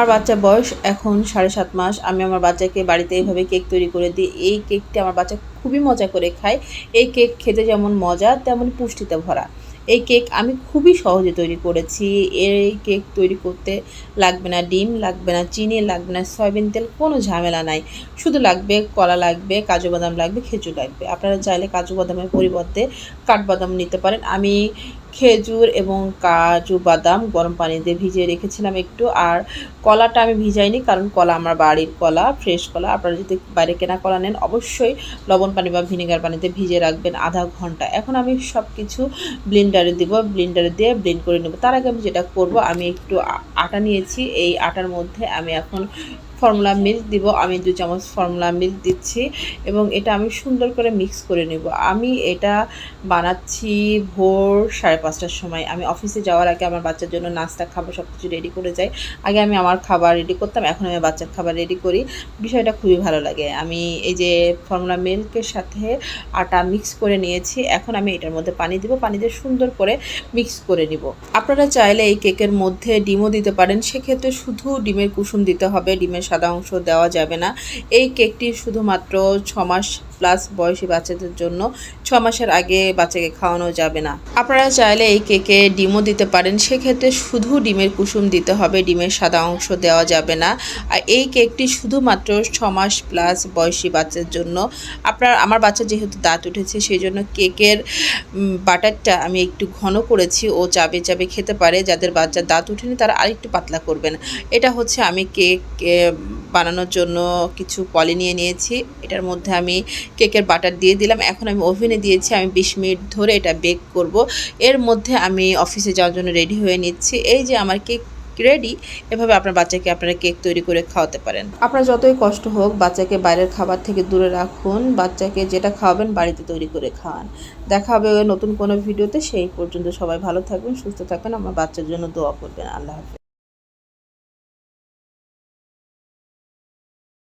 আমার বাচ্চা বয়স এখন সাড়ে সাত মাস, আমি আমার বাচ্চাকে বাড়িতে এইভাবে কেক তৈরি করে দিই। এই কেকটি আমার বাচ্চা খুবই মজা করে খায়। এই কেক খেতে যেমন মজা, তেমন পুষ্টিতে ভরা। এই কেক আমি খুবই সহজে তৈরি করেছি। এই কেক তৈরি করতে লাগবে না ডিম, লাগবে না চিনি, লাগবে না সয়াবিন তেল, কোনো ঝামেলা নাই। শুধু লাগবে কলা লাগবে, কাজু বাদাম লাগবে, খেজুর লাগবে। আপনারা চাইলে কাজু বাদামের পরিবর্তে কাঠবাদাম নিতে পারেন। আমি খেজুর এবং কাজু বাদাম গরম পানিতে ভিজিয়ে রেখেছিলাম একটু। আর কলাটা আমি ভিজাইনি, কারণ কলা আমার বাড়ির কলা, ফ্রেশ কলা। আপনারা যদি বাইরে কেনা কলা নেন, অবশ্যই লবণ পানি বা ভিনেগার পানিতে ভিজে রাখবেন আধা ঘণ্টা। এখন আমি সব কিছু ব্লেন্ডারে দিব, ব্লেন্ডারে দিয়ে ব্লেন্ড করে নেব। তার আগে আমি যেটা করব, আমি একটু আটা নিয়েছি। এই আটার মধ্যে আমি এখন ফর্মুলা মিল্ক দিব, আমি দু চামচ ফর্মুলা মিল্ক দিচ্ছি এবং এটা আমি সুন্দর করে মিক্স করে নেব। আমি এটা বানাচ্ছি ভোর সাড়ে পাঁচটার সময়। আমি অফিসে যাওয়ার আগে আমার বাচ্চার জন্য নাস্তা, খাবার সব কিছু রেডি করে যাই। আগে আমি আমার খাবার রেডি করতাম, এখন আমি বাচ্চার খাবার রেডি করি। বিষয়টা খুবই ভালো লাগে। আমি এই যে ফর্মুলা মিল্কের সাথে আটা মিক্স করে নিয়েছি, এখন আমি এটার মধ্যে পানি দিব, পানি দিয়ে সুন্দর করে মিক্স করে নিব। আপনারা চাইলে এই কেকের মধ্যে ডিমও দিতে পারেন। সেক্ষেত্রে শুধু ডিমের কুসুম দিতে হবে। ডিমের সাদা অংশ দেওয়া যাবে না। এই কেকটি শুধুমাত্র ছমাস মাস প্লাস বয়সী বাচ্চাদের জন্য ছ মাসের আগে বাচ্চাকে খাওয়ানো যাবে না। আপনারা চাইলে এই কেকে ডিমও দিতে পারেন। সেক্ষেত্রে শুধু ডিমের কুসুম দিতে হবে, ডিমের সাদা অংশ দেওয়া যাবে না। আর এই কেকটি শুধুমাত্র ছ মাস প্লাস বয়সী বাচ্চার জন্য। আপনার, আমার বাচ্চা যেহেতু দাঁত উঠেছে সেই জন্য কেকের বাটারটা আমি একটু ঘন করেছি। ও চাবে চাবে খেতে পারে। যাদের বাচ্চার দাঁত উঠেনি, তারা আরেকটু পাতলা করবেন এটা হচ্ছে আমি কেক বানানোর জন্য কিছু পলি নিয়ে নিয়েছি। এটার মধ্যে আমি কেকের বাটার দিয়ে দিলাম। এখন আমি ওভেনে দিয়েছি, আমি বিশ মিনিট ধরে এটা বেক করব। এর মধ্যে আমি অফিসে যাওয়ার জন্য রেডি হয়ে নিচ্ছি। এই যে আমার কেক রেডি, এভাবে আপনার বাচ্চাকে আপনারা কেক তৈরি করে খাওয়াতে পারেন। আপনার যতই কষ্ট হোক, বাচ্চাকে বাইরের খাবার থেকে দূরে রাখুন। বাচ্চাকে যেটা খাওয়াবেন, বাড়িতে তৈরি করে খাওয়ান। দেখা হবে নতুন কোনো ভিডিওতে। সেই পর্যন্ত সবাই ভালো থাকবেন, সুস্থ থাকবেন। আমার বাচ্চার জন্য দোয়া করবেন। আল্লাহ হাফেজ।